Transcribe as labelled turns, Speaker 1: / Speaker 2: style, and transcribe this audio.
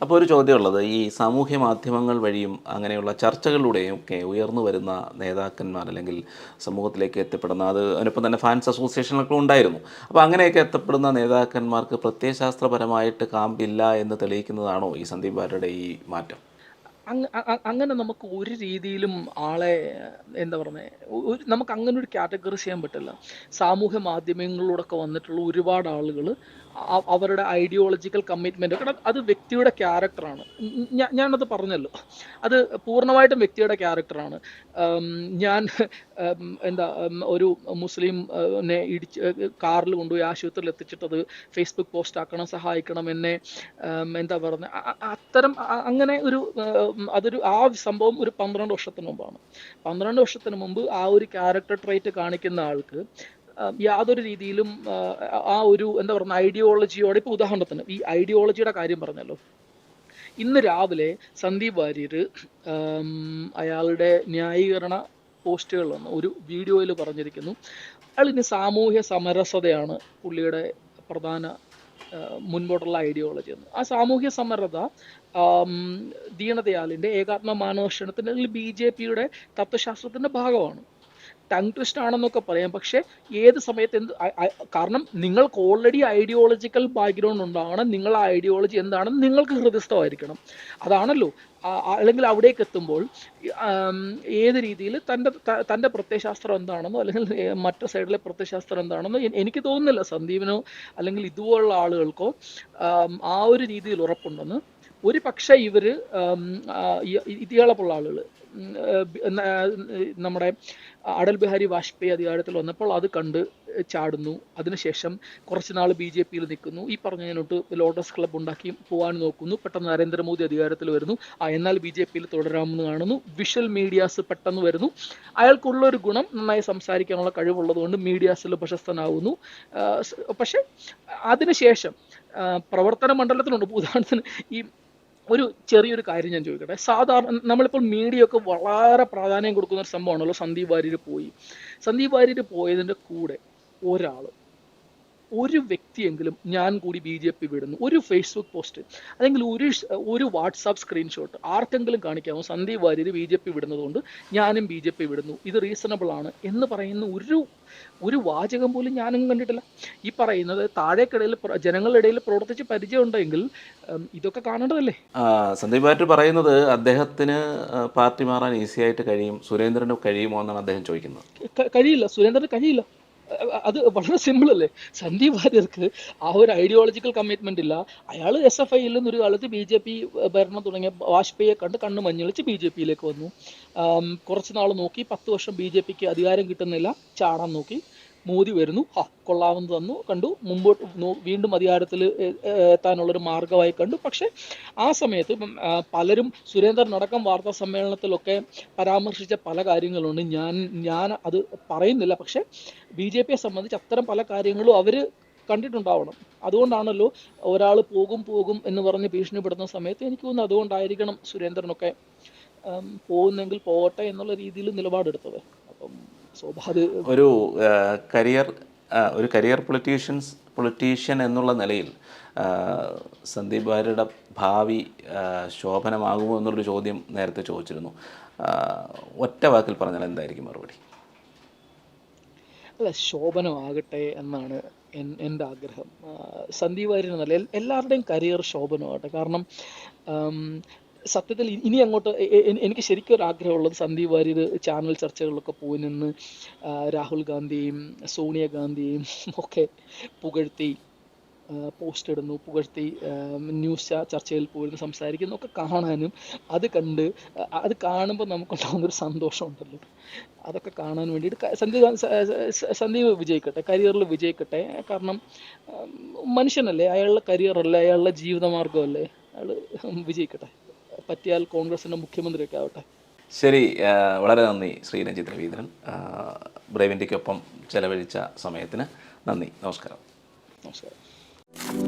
Speaker 1: അപ്പോൾ ഒരു ചോദ്യമുള്ളത് ഈ സാമൂഹ്യ മാധ്യമങ്ങൾ വഴിയും അങ്ങനെയുള്ള ചർച്ചകളിലൂടെയും ഒക്കെ ഉയർന്നു വരുന്ന നേതാക്കന്മാർ അല്ലെങ്കിൽ സമൂഹത്തിലേക്ക് എത്തപ്പെടുന്ന അത് അതിനൊപ്പം തന്നെ ഫാൻസ് അസോസിയേഷനൊക്കെ ഉണ്ടായിരുന്നു. അപ്പോൾ അങ്ങനെയൊക്കെ എത്തപ്പെടുന്ന നേതാക്കന്മാർക്ക് പ്രത്യയശാസ്ത്രപരമായിട്ട് കാമ്പില്ല എന്ന് തെളിയിക്കുന്നതാണോ ഈ സന്ദീപ് വാര്യരുടെ ഈ മാറ്റം?
Speaker 2: അങ്ങനെ നമുക്ക് ഒരു രീതിയിലും ആളെ എന്താ പറയുന്നത് നമുക്ക് അങ്ങനെ ഒരു കാറ്റഗറി ചെയ്യാൻ പറ്റില്ല. സാമൂഹ്യ മാധ്യമങ്ങളിലൂടെ ഒക്കെ വന്നിട്ടുള്ള ഒരുപാട് ആളുകൾ അവരുടെ ഐഡിയോളജിക്കൽ കമ്മിറ്റ്മെന്റ് കാരണം അത് വ്യക്തിയുടെ ക്യാരക്ടറാണ് ഞാൻ ഞാനത് പറഞ്ഞല്ലോ. അത് പൂർണമായിട്ടും വ്യക്തിയുടെ ക്യാരക്ടറാണ് ഞാൻ എന്താ ഒരു മുസ്ലിം ഇടിച്ച് കാറിൽ കൊണ്ടുപോയി ആശുപത്രിയിൽ എത്തിച്ചിട്ടത് ഫേസ്ബുക്ക് പോസ്റ്റ് ആക്കണം സഹായിക്കണം എന്നെ എന്താ പറഞ്ഞ അത്തരം അങ്ങനെ ഒരു അതൊരു ആ സംഭവം ഒരു പന്ത്രണ്ട് വർഷത്തിന് മുമ്പാണ്. പന്ത്രണ്ട് വർഷത്തിന് മുമ്പ് ആ ഒരു ക്യാരക്ടർ ട്രേറ്റ് കാണിക്കുന്ന ആൾക്ക് യാതൊരു രീതിയിലും ആ, ഒരു എന്താ പറയുക ഐഡിയോളജിയോടെ ഇപ്പോൾ ഉദാഹരണത്തിന് ഈ ഐഡിയോളജിയുടെ കാര്യം പറഞ്ഞല്ലോ. ഇന്ന് രാവിലെ സന്ദീപ് വാര്യർ അയാളുടെ ന്യായീകരണ പോസ്റ്റുകൾ വന്നു ഒരു വീഡിയോയിൽ പറഞ്ഞിരിക്കുന്നു. അയാൾ ഇനി സാമൂഹ്യ സമരസതയാണ് പുള്ളിയുടെ പ്രധാന മുൻപോട്ടുള്ള ഐഡിയോളജി എന്ന്. ആ സാമൂഹ്യ സമരത ദീനദയാലിന്റെ ഏകാത്മ മാനവക്ഷണത്തിന്റെ അല്ലെങ്കിൽ ബി ജെ പിയുടെ തത്വശാസ്ത്രത്തിന്റെ ഭാഗമാണ്. ടങ് ട്വിസ്റ്റ് ആണെന്നൊക്കെ പറയാം. പക്ഷേ ഏത് സമയത്ത് എന്ത് കാരണം നിങ്ങൾക്ക് ഓൾറെഡി ഐഡിയോളജിക്കൽ ബാക്ക്ഗ്രൗണ്ട് ഉണ്ടാവണം. നിങ്ങൾ ആ ഐഡിയോളജി എന്താണെന്ന് നിങ്ങൾക്ക് ഹൃദയസ്ഥമായിരിക്കണം. അതാണല്ലോ. അല്ലെങ്കിൽ അവിടേക്ക് എത്തുമ്പോൾ ഏത് രീതിയിൽ തന്റെ തന്റെ പ്രത്യയശാസ്ത്രം എന്താണെന്നോ അല്ലെങ്കിൽ മറ്റു സൈഡിലെ പ്രത്യയശാസ്ത്രം എന്താണെന്നോ എനിക്ക് തോന്നുന്നില്ല. സന്ദീപിനോ അല്ലെങ്കിൽ ഇതുപോലുള്ള ആളുകൾക്കോ ആ ഒരു രീതിയിൽ ഉറപ്പുണ്ടെന്ന്. ഒരു പക്ഷേ ഇവർ ഇയാളെപ്പോലുള്ള ആളുകൾ നമ്മുടെ അടൽ ബിഹാരി വാജ്പേയി അധികാരത്തിൽ വന്നപ്പോൾ അത് കണ്ട് ചാടുന്നു. അതിനുശേഷം കുറച്ച് നാൾ ബി ജെ പിയിൽ നിൽക്കുന്നു. ഈ പറഞ്ഞതിനോട്ട് ലോട്ടസ് ക്ലബ് ഉണ്ടാക്കി പോകാൻ നോക്കുന്നു. പെട്ടെന്ന് നരേന്ദ്രമോദി അധികാരത്തിൽ വരുന്നു. ആ എന്നാൽ ബി ജെ പിയിൽ തുടരാമെന്ന് കാണുന്നു. വിഷ്വൽ മീഡിയാസ് പെട്ടെന്ന് വരുന്നു. അയാൾക്കുള്ള ഒരു ഗുണം നന്നായി സംസാരിക്കാനുള്ള കഴിവുള്ളത് കൊണ്ട് മീഡിയാസിൽ പ്രശസ്തനാകുന്നു പക്ഷെ അതിനുശേഷം പ്രവർത്തന മണ്ഡലത്തിലുണ്ട്. ഉദാഹരണത്തിന് ഈ ഒരു ചെറിയൊരു കാര്യം ഞാൻ ചോദിക്കട്ടെ? സാധാരണ നമ്മളിപ്പോൾ മീഡിയ ഒക്കെ വളരെ പ്രാധാന്യം കൊടുക്കുന്ന ഒരു സംഭവമാണല്ലോ സന്ദീപ് വാര്യർ പോയി. സന്ദീപ് വാര്യർ പോയതിന്റെ കൂടെ ഒരാൾ ഒരു വ്യക്തിയെങ്കിലും ഞാൻ കൂടി ബി ജെ പി വിടുന്നു. ഒരു ഫേസ്ബുക്ക് പോസ്റ്റ് അല്ലെങ്കിൽ ഒരു ഒരു വാട്സാപ്പ് സ്ക്രീൻഷോട്ട് ആർക്കെങ്കിലും കാണിക്കാമോ? Sandeep Warrier B J P വിടുന്നതുകൊണ്ട് ഞാനും ബി ജെ പി വിടുന്നു. ഇത് റീസണബിൾ ആണ് എന്ന് പറയുന്ന ഒരു ഒരു വാചകം പോലും ഞാനും കണ്ടിട്ടില്ല. ഈ പറയുന്നത് താഴേക്കിടയിൽ ജനങ്ങളുടെ ഇടയിൽ പ്രവർത്തിച്ച് പരിചയമുണ്ടെങ്കിൽ ഇതൊക്കെ കാണേണ്ടതല്ലേ?
Speaker 1: സന്ദീപ് വാര്യർ പറയുന്നത് അദ്ദേഹത്തിന് പാർട്ടി മാറാൻ ഈസി ആയിട്ട് കഴിയും. സുരേന്ദ്രന് കഴിയുമോ എന്നാണ് അദ്ദേഹം ചോദിക്കുന്നത്.
Speaker 2: കഴിയില്ല. സുരേന്ദ്രന് കഴിയില്ല. അത് വളരെ സിമ്പിൾ അല്ലേ? സന്ദീപ് വാര്യർക്ക് ആ ഒരു ഐഡിയോളജിക്കൽ കമ്മിറ്റ്മെന്റ് ഇല്ല. അയാൾ എസ് എഫ് ഐയിൽ നിന്ന് ഒരു കാലത്ത് ബി ജെ പി ഭരണം തുടങ്ങിയ വാജ്പേയിയെ കണ്ട് കണ്ണ് മഞ്ഞളിച്ച് ബി ജെ പിയിലേക്ക് വന്നു. കുറച്ച് നാൾ നോക്കി. പത്ത് വർഷം ബി ജെ പിക്ക് അധികാരം കിട്ടുന്നില്ല. ചാടാൻ നോക്കി. മോദി വരുന്നു. ആ കൊള്ളാവുന്ന തന്നു. കണ്ടു. മുമ്പോട്ട് വീണ്ടും അധികാരത്തിൽ എത്താനുള്ളൊരു മാർഗമായി കണ്ടു. പക്ഷേ ആ സമയത്ത് പലരും സുരേന്ദ്രൻ അടക്കം വാർത്താ സമ്മേളനത്തിലൊക്കെ പരാമർശിച്ച പല കാര്യങ്ങളുണ്ട്. ഞാൻ ഞാൻ അത് പറയുന്നില്ല. പക്ഷേ ബി ജെ പിയെ സംബന്ധിച്ച് അത്തരം പല കാര്യങ്ങളും അവർ കണ്ടിട്ടുണ്ടാവണം. അതുകൊണ്ടാണല്ലോ ഒരാൾ പോകും പോകും എന്ന് പറഞ്ഞ് ഭീഷണിപ്പെടുന്ന സമയത്ത് എനിക്ക് തോന്നുന്നു അതുകൊണ്ടായിരിക്കണം സുരേന്ദ്രനൊക്കെ പോകുന്നെങ്കിൽ പോകട്ടെ എന്നുള്ള രീതിയിൽ നിലപാടെടുത്തത്. അപ്പം
Speaker 1: ഒരു കരിയർ ഒരു കരിയർ പൊളിറ്റീഷ്യൻസ് പൊളിറ്റീഷ്യൻ എന്നുള്ള നിലയിൽ സന്ദീപ് വാര്യരുടെ ഭാവി ശോഭനമാകുമോ എന്നുള്ളൊരു ചോദ്യം നേരത്തെ ചോദിച്ചിരുന്നു. ഒറ്റ വാക്കിൽ പറഞ്ഞാൽ എന്തായിരിക്കും മറുപടി?
Speaker 2: അല്ല ശോഭനമാകട്ടെ എന്നാണ് എൻ- എന്റെ ആഗ്രഹം. സന്ദീപ് വാര്യർ എന്നല്ല എല്ലാവരുടെയും കരിയർ ശോഭനമാകട്ടെ. കാരണം സത്യത്തിൽ ഇനി അങ്ങോട്ട് എനിക്ക് ശരിക്കും ഒരു ആഗ്രഹമുള്ളത് സന്ദീപ് വാര്യർ ചാനൽ ചർച്ചകളിലൊക്കെ പോയി നിന്ന് രാഹുൽ ഗാന്ധിയും സോണിയാഗാന്ധിയും ഒക്കെ പുകഴ്ത്തി പോസ്റ്റ് ഇടുന്നു പുകഴ്ത്തി ന്യൂസ് ചർച്ചയിൽ പോയിരുന്നു സംസാരിക്കുന്നു ഒക്കെ കാണാനും അത് കണ്ട് അത് കാണുമ്പോൾ നമുക്കുണ്ടാകുന്നൊരു സന്തോഷമുണ്ടല്ലോ. അതൊക്കെ കാണാൻ വേണ്ടിയിട്ട് സന്ദീപ് സന്ദീപ് വിജയിക്കട്ടെ കരിയറിൽ വിജയിക്കട്ടെ കാരണം മനുഷ്യനല്ലേ അയാളുടെ കരിയറല്ലേ അയാളുടെ ജീവിതമാർഗമല്ലേ അയാൾ വിജയിക്കട്ടെ. പറ്റിയാൽ കോൺഗ്രസിന്റെ മുഖ്യമന്ത്രിയൊക്കെ ആവട്ടെ.
Speaker 1: ശരി വളരെ നന്ദി ശ്രീ രഞ്ജിത് രവീന്ദ്രൻ. ബ്രേവിന്റെക്കൊപ്പം ബ്രേവ് ചെലവഴിച്ച സമയത്തിന് നന്ദി. നമസ്കാരം.
Speaker 2: നമസ്കാരം.